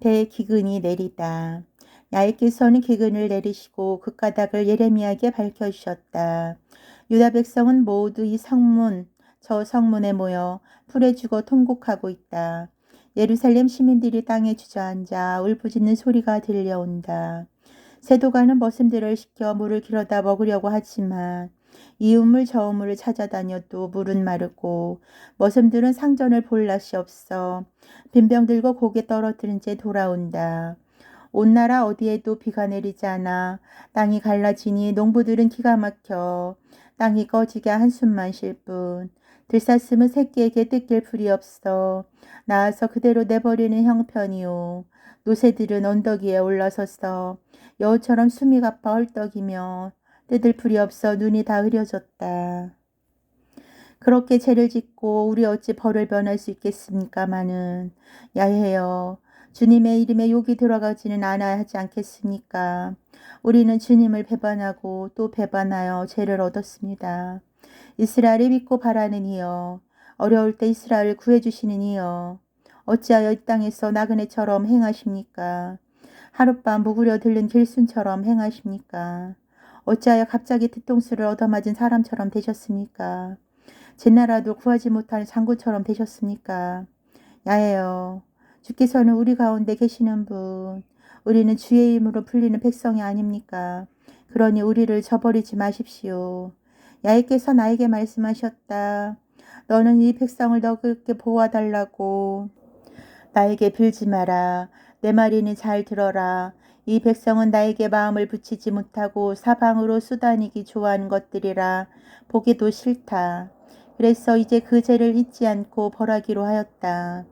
대기근이 내리다. 야훼께서는 기근을 내리시고 그 까닭을 예레미야에게 밝혀주셨다. 유다 백성은 모두 이 성문, 저 성문에 모여 풀에 죽어 통곡하고 있다. 예루살렘 시민들이 땅에 주저앉아 울부짖는 소리가 들려온다. 새도가는 머슴들을 시켜 물을 길어다 먹으려고 하지만 이 우물 저 우물을 찾아다녀도 물은 마르고 머슴들은 상전을 볼 낯이 없어 빈병 들고 고개 떨어뜨린 채 돌아온다. 온 나라 어디에도 비가 내리지 않아 땅이 갈라지니 농부들은 기가 막혀 땅이 꺼지게 한숨만 쉴 뿐 들사슴은 새끼에게 뜯길 풀이 없어 나와서 그대로 내버리는 형편이요 노새들은 언덕 위에 올라서서 여우처럼 숨이 가빠 헐떡이며 뜯을 풀이 없어 눈이 다 흐려졌다. 그렇게 죄를 짓고 우리 어찌 벌을 변할 수 있겠습니까마는 야해요. 주님의 이름에 욕이 들어가지는 않아야 하지 않겠습니까? 우리는 주님을 배반하고 또 배반하여 죄를 얻었습니다. 이스라엘을 믿고 바라는 이여 어려울 때 이스라엘을 구해주시는 이여 어찌하여 이 땅에서 나그네처럼 행하십니까? 하룻밤 묵으려 들른 길순처럼 행하십니까? 어찌하여 갑자기 뒤통수를 얻어맞은 사람처럼 되셨습니까? 제 나라도 구하지 못할 장구처럼 되셨습니까? 야해요. 주께서는 우리 가운데 계시는 분, 우리는 주의 힘으로 풀리는 백성이 아닙니까? 그러니 우리를 저버리지 마십시오. 야훼께서 나에게 말씀하셨다. 너는 이 백성을 너그럽게 보호하달라고 나에게 빌지 마라. 내 말이니 잘 들어라. 이 백성은 나에게 마음을 붙이지 못하고 사방으로 수다니기 좋아하는 것들이라 보기도 싫다. 그래서 이제 그 죄를 잊지 않고 벌하기로 하였다.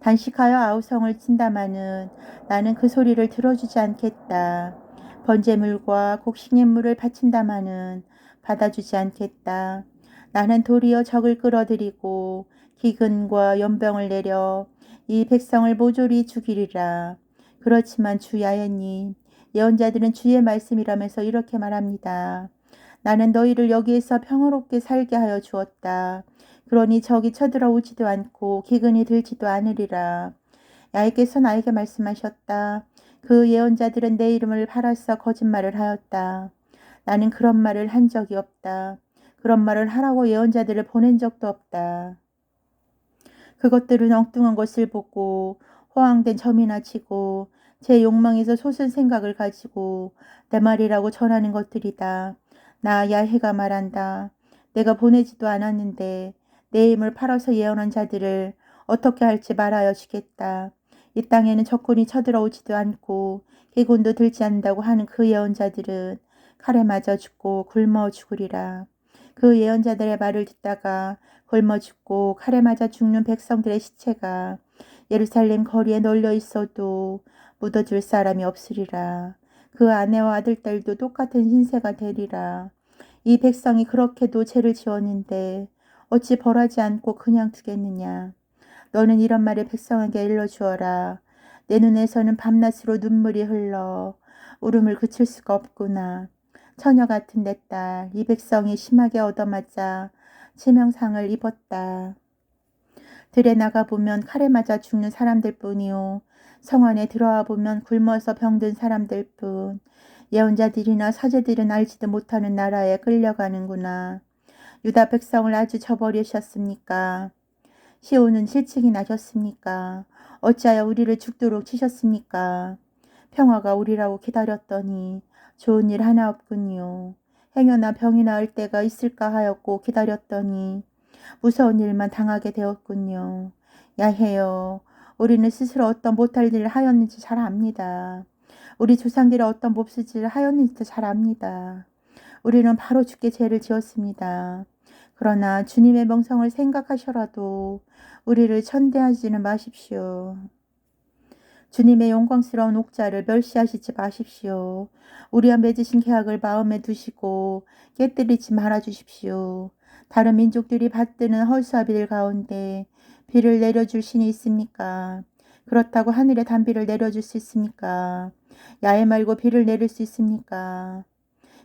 단식하여 아우성을 친다마는 나는 그 소리를 들어주지 않겠다. 번제물과 곡식예물을 바친다마는 받아주지 않겠다. 나는 도리어 적을 끌어들이고 기근과 연병을 내려 이 백성을 모조리 죽이리라. 그렇지만 주 야훼님, 예언자들은 주의 말씀이라면서 이렇게 말합니다. 나는 너희를 여기에서 평화롭게 살게 하여 주었다. 그러니 적이 쳐들어오지도 않고 기근이 들지도 않으리라. 야훼께서 나에게 말씀하셨다. 그 예언자들은 내 이름을 팔아서 거짓말을 하였다. 나는 그런 말을 한 적이 없다. 그런 말을 하라고 예언자들을 보낸 적도 없다. 그것들은 엉뚱한 것을 보고 호황된 점이나 치고 제 욕망에서 솟은 생각을 가지고 내 말이라고 전하는 것들이다. 나 야해가 말한다. 내가 보내지도 않았는데 내 힘을 팔아서 예언한 자들을 어떻게 할지 말하여 주겠다. 이 땅에는 적군이 쳐들어오지도 않고 기군도 들지 않는다고 하는 그 예언자들은 칼에 맞아 죽고 굶어 죽으리라. 그 예언자들의 말을 듣다가 굶어 죽고 칼에 맞아 죽는 백성들의 시체가 예루살렘 거리에 널려 있어도 묻어줄 사람이 없으리라. 그 아내와 아들딸도 똑같은 신세가 되리라. 이 백성이 그렇게도 죄를 지었는데 어찌 벌하지 않고 그냥 두겠느냐. 너는 이런 말을 백성에게 일러주어라. 내 눈에서는 밤낮으로 눈물이 흘러 울음을 그칠 수가 없구나. 처녀 같은 내 딸, 이 백성이 심하게 얻어맞자 치명상을 입었다. 들에 나가 보면 칼에 맞아 죽는 사람들 뿐이요. 성 안에 들어와 보면 굶어서 병든 사람들 뿐. 예언자들이나 사제들은 알지도 못하는 나라에 끌려가는구나. 유다 백성을 아주 저버리셨습니까? 시온은 실증이 나셨습니까? 어찌하여 우리를 죽도록 치셨습니까? 평화가 우리라고 기다렸더니 좋은 일 하나 없군요. 행여나 병이 나을 때가 있을까 하였고 기다렸더니 무서운 일만 당하게 되었군요. 야해요. 우리는 스스로 어떤 못할 일을 하였는지 잘 압니다. 우리 조상들이 어떤 몹쓸 일을 하였는지도 잘 압니다. 우리는 바로 죽게 죄를 지었습니다. 그러나 주님의 명성을 생각하셔라도 우리를 천대하지는 마십시오. 주님의 영광스러운 옥자를 멸시하시지 마십시오. 우리와 맺으신 계약을 마음에 두시고 깨뜨리지 말아 주십시오. 다른 민족들이 받드는 허수아비들 가운데 비를 내려줄 신이 있습니까? 그렇다고 하늘에 단비를 내려줄 수 있습니까? 야외 말고 비를 내릴 수 있습니까?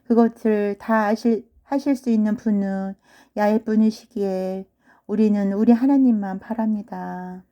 그것을 다 아실, 하실 수 있는 분은 야외 분이시기에 우리는 우리 하나님만 바랍니다.